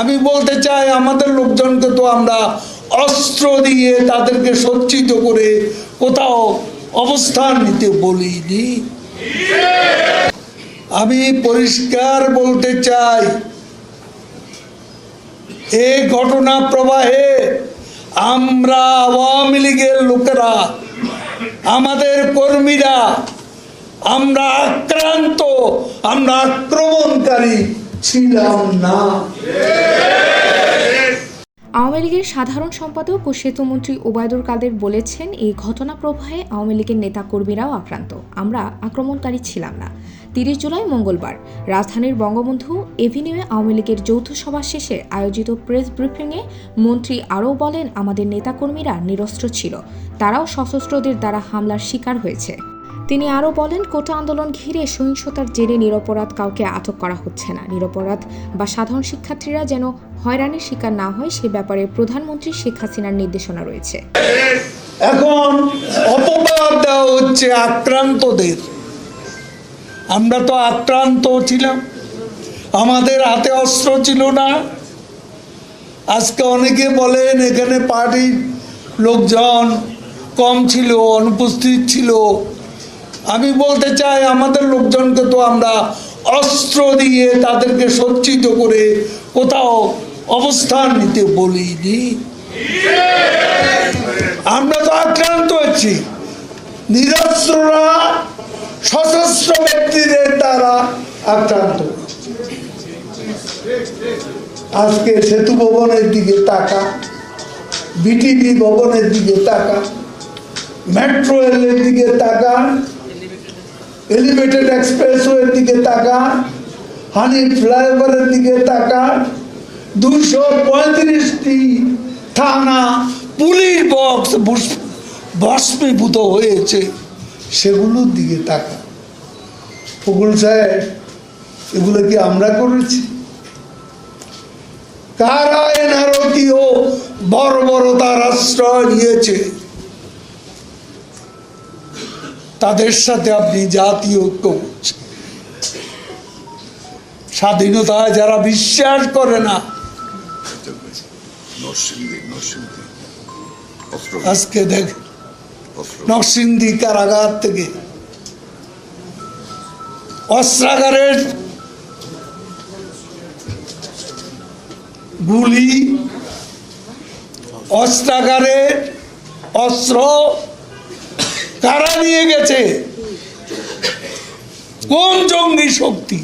আমি বলতে চাই, আমাদের লোকজনকে তো আমরা অস্ত্র দিয়ে তাদেরকে সজ্জিত করে কোথাও অবস্থান নিতে বলিনি। আমি পরিষ্কার বলতে চাই, এ ঘটনা প্রবাহে আমরা আওয়ামী লীগের লোকেরা, আমাদের কর্মীরা, আমরা আক্রান্ত, আমরা আক্রমণকারী ছিলাম না। আওয়ামী লীগের সাধারণ সম্পাদক ও সেতুমন্ত্রী ওবায়দুল কাদের বলেছেন, এই ঘটনা প্রবাহে আওয়ামী লীগের নেতাকর্মীরাও আক্রান্ত। আমরা আক্রমণকারী ছিলাম না। তিরিশ জুলাই মঙ্গলবার, রাজধানীর বঙ্গবন্ধু এভিনিউয়ে আওয়ামী লীগের যৌথ সভা শেষে আয়োজিত প্রেস ব্রিফিংয়ে মন্ত্রী আরও বলেন, আমাদের নেতাকর্মীরা নিরস্ত্র ছিল। তারাও সশস্ত্রদের দ্বারা হামলার শিকার হয়েছে। তিনি আরও বলেন, কোটা আন্দোলন ঘিরে সহিংসতার জেরে নিরপরাধ কাউকে আটক করা হচ্ছে না। নিরপরাধ বা সাধারণ শিক্ষার্থীরা যেন হয়রানির শিকার না হয়, সে ব্যাপারে প্রধানমন্ত্রী শেখ হাসিনার নির্দেশনা রয়েছে। এখন অপবাদ দেওয়া হচ্ছে আক্রান্তদের। আমরা তো আক্রান্ত ছিলাম। আমাদের হাতে অস্ত্র ছিল না। আজকে অনেকে বলেন, এখানে পার্টির লোকজন কম ছিল, অনুপস্থিত ছিল। আমি বলতে চাই, আমাদের লোকজনকে তো আমরা অস্ত্র দিয়ে তাদেরকে সজ্জিত করে কোথাও অবস্থান নিতে বলিনি। আমরা তো আক্রান্ত হচ্ছি। নিরস্ত্ররা, সশস্ত্র ব্যক্তিদের দ্বারা আক্রান্ত। আজকে সেতু ভবনের দিকে তাকা, বিটিভি ভবনের দিকে তাকা, মেট্রো রেলের দিকে তাকা এলিভেটেড এক্সপ্রেসওয়ের দিকে তাকা হানি ফ্লাইওভারের দিকে তাকা দুশো পঁয়ত্রিশটি থানা পুলিশ বক্স ভুস- ভস্মীভূত হয়েছে, সেগুলোর দিকে তাকা ফকুল সাহেব, এগুলো কি আমরা করেছি? কারা বড় তার আশ্রয় নিয়েছে? তাদের সাথে আপনি জাতীয় ঐক্য করছেন। স্বাধীনতায় যারা বিশ্বাস করে না আজকে দেখ নরসিংদী কারাগার থেকে অস্ত্রাগারের গুলি অস্ত্রাগারের অস্ত্র কারা নিয়ে গেছে। কোন জঙ্গি শক্তি?